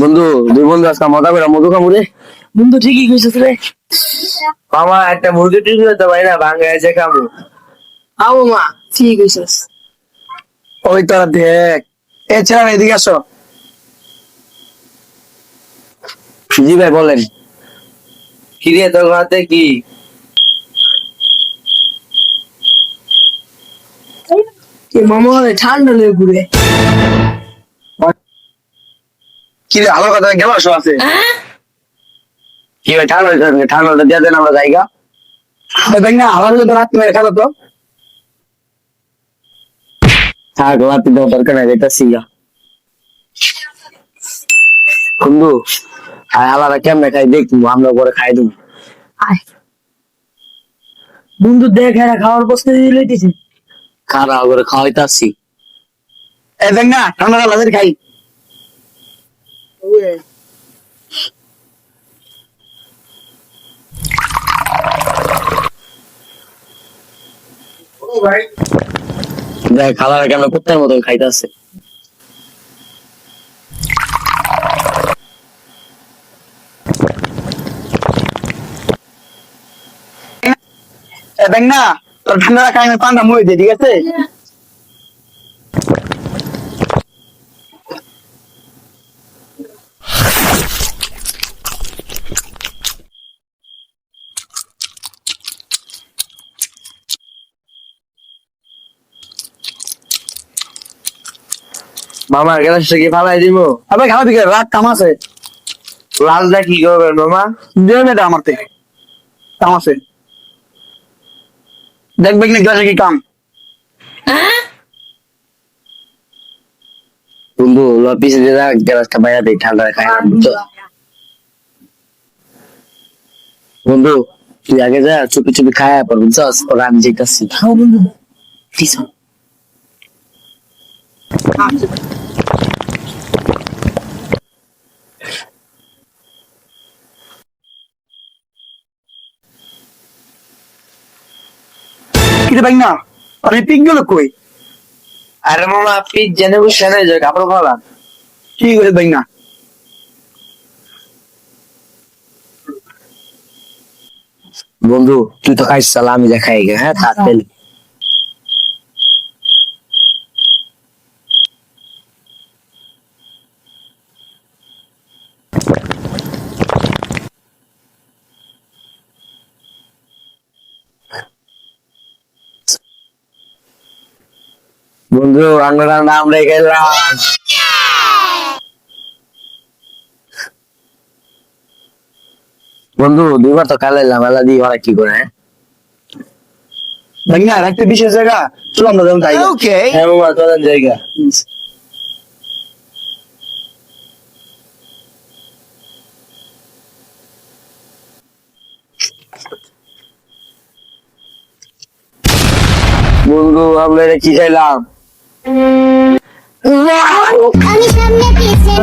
বন্ধু দুই বন্ধু আজকে মজা করে মধু রে। বন্ধু ঠিকই কইছিস রে। মামা একটা মুরগি টুরগি ভাই না আও মা ঠিক কইছিস। ওই তোরা দেখ। এ এদিকে আসো। জি ভাই বলেন। কি রে তোর হাতে কি? মামা ঠান্ডা লেগে ঘুরে কি রে আলো কথা আছে। কি ভাই ঠান্ডা ঠান্ডাটা দিয়ে দেন আমরা জায়গা দেখ না তো। মেরে থাক লাতি দেওয়া দরকার নাই এটা সিগা বন্ধু আর আলাদা কেমনে খাই দেখব আমরা খাই দেবো। বন্ধু দেখ এরা খাওয়ার খারা করে খাওয়াইতাছি। এ দেখ না ঠান্ডা লাদের খাই দেখ খালারা কেমন কুত্তার মতন খাইতাছে। এ দেখ না তোর ঠান্ডা খাই আমি পান্ডা মুই দিই ঠিক আছে? মামা গ্যাসটা কি ফালাই দিব? আবে খাওয়া দিকে রাত কাম আছে। লালটা কি করবেন মামা? দিয়ে আমার থেকে। কাম আছে। দেখবে কি গ্লাসে কি কাম? বন্ধু ল পিছে দিয়ে রাখ গ্যাসটা বাইরে দিই ঠান্ডা খাই না বুঝছ? বন্ধু তুই আগে যা চুপি চুপি খায় পর বুঝছস ওরা আমি খাও বন্ধু। ঠিক কিন্তু ভাই না। আমি পিক গেল কই? আরে মামা আপনি জেনে বসে নাই যে কাপড় ফালা কি করে ভাই না? বন্ধু তুই তো খাইছ চালা আমি যা খাই গে হ্যাঁ থাক তাহলে বন্ধু আমরা নাম রেখে বন্ধু দুইবার তো কালে এলাম এলা দিয়ে ওরা কি করে হ্যাঁ? ভাই একটা বিশেষ জায়গা চলো আমরা যেমন তাই ওকে হ্যাঁ মামা চলেন জায়গা। বন্ধু আমরা এটা কি খাইলাম? আমি সামনে পিছে